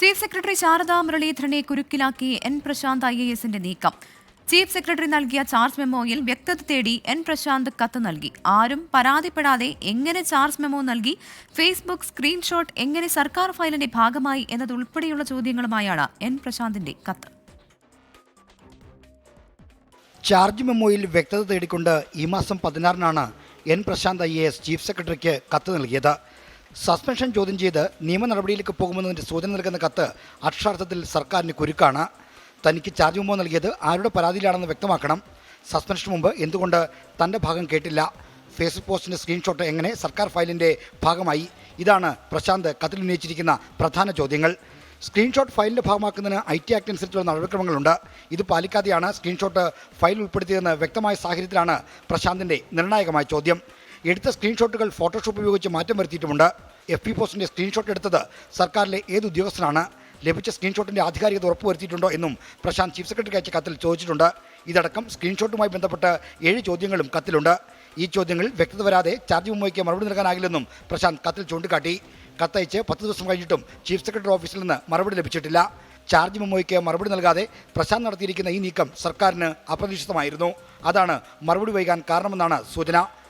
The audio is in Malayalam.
ചീഫ് സെക്രട്ടറി ശാരദാ മുരളീധരനെ കുരുക്കിലാക്കി എൻ പ്രശാന്ത് ഐ എ എസിന്റെ നീക്കം. ചീഫ് സെക്രട്ടറി നൽകിയ ചാർജ് മെമ്മോയിൽ വ്യക്തത തേടി എൻ പ്രശാന്ത് കത്ത് നൽകി. ആരും പരാതിപ്പെടാതെ എങ്ങനെ ചാർജ് മെമ്മോ നൽകി? ഫേസ്ബുക്ക് സ്ക്രീൻഷോട്ട് എങ്ങനെ സർക്കാർ ഫയലിന്റെ ഭാഗമായി എന്നതുൾപ്പെടെയുള്ള ചോദ്യങ്ങളുമായാണ് എൻ പ്രശാന്തിന്റെ കത്ത്. ചാർജ് മെമ്മോയിൽ വ്യക്തത തേടിക്കൊണ്ട് ഈ മാസം പതിനാറിനാണ് N Prashanth I A S chief സെക്രട്ടറിക്ക് കത്ത് നൽകിയത്. സസ്പെൻഷൻ ചോദ്യം ചെയ്ത് നിയമ നടപടിയിലേക്ക് പോകുമെന്നതിന്റെ സൂചന നൽകുന്ന കത്ത് അക്ഷരാർത്ഥത്തിൽ സർക്കാരിന് കുരുക്കാണ്. തനിക്ക് ചാർജ് മുമ്പ് നൽകിയത് ആരുടെ പരാതിയിലാണെന്ന് വ്യക്തമാക്കണം. സസ്പെൻഷൻ മുമ്പ് എന്തുകൊണ്ട് തന്റെ ഭാഗം കേട്ടില്ല? ഫേസ്ബുക്ക് പോസ്റ്റിന്റെ സ്ക്രീൻഷോട്ട് എങ്ങനെ സർക്കാർ ഫയലിന്റെ ഭാഗമായി? ഇതാണ് പ്രശാന്ത് കത്തിൽ ഉന്നയിച്ചിരിക്കുന്ന പ്രധാന ചോദ്യങ്ങൾ. സ്ക്രീൻഷോട്ട് ഫയലിന്റെ ഭാഗമാക്കുന്നതിന് ഐ ടി ആക്ട് അനുസരിച്ചുള്ള നടപടിക്രമങ്ങളുണ്ട്. ഇത് പാലിക്കാതെയാണ് സ്ക്രീൻഷോട്ട് ഫയൽ ഉൾപ്പെടുത്തിയതെന്ന് വ്യക്തമായ സാഹചര്യത്തിലാണ് പ്രശാന്തിന്റെ നിർണായകമായ ചോദ്യം. എടുത്ത സ്ക്രീൻഷോട്ടുകൾ ഫോട്ടോഷോപ്പ് ഉപയോഗിച്ച് മാറ്റം വരുത്തിയിട്ടുമുണ്ട്. എഫ് പി പോസ്റ്റിന്റെ സ്ക്രീൻഷോട്ട് എടുത്തത് സർക്കാരിലെ ഏത് ഉദ്യോഗസ്ഥനാണ്? ലഭിച്ച സ്ക്രീൻഷോട്ടിന്റെ ആധികാരികത ഉറപ്പുവരുത്തിയിട്ടുണ്ടോ എന്നും പ്രശാന്ത് ചീഫ് സെക്രട്ടറിക്ക് അയച്ച കത്തിൽ ചോദിച്ചിട്ടുണ്ട്. ഇതടക്കം സ്ക്രീൻഷോട്ടുമായി ബന്ധപ്പെട്ട് ഏഴ് ചോദ്യങ്ങളും കത്തിലുണ്ട്. ഈ ചോദ്യങ്ങളിൽ വ്യക്തത വരാതെ ചാർജ് മുമ്പേക്ക് മറുപടി നൽകാനാകില്ലെന്നും പ്രശാന്ത് കത്തിൽ ചൂണ്ടിക്കാട്ടി. കത്തയച്ച് പത്ത് ദിവസം കഴിഞ്ഞിട്ടും ചീഫ് സെക്രട്ടറി ഓഫീസിൽ നിന്ന് മറുപടി ലഭിച്ചിട്ടില്ല. ചാർജ് മെമ്മോയ്ക്ക് മറുപടി നൽകാതെ പ്രശാന്ത് നടത്തിയിരിക്കുന്ന ഈ നീക്കം സർക്കാരിന് അപ്രതീക്ഷിതമായിരുന്നു. അതാണ് മറുപടി വൈകാൻ കാരണമെന്നാണ് സൂചന.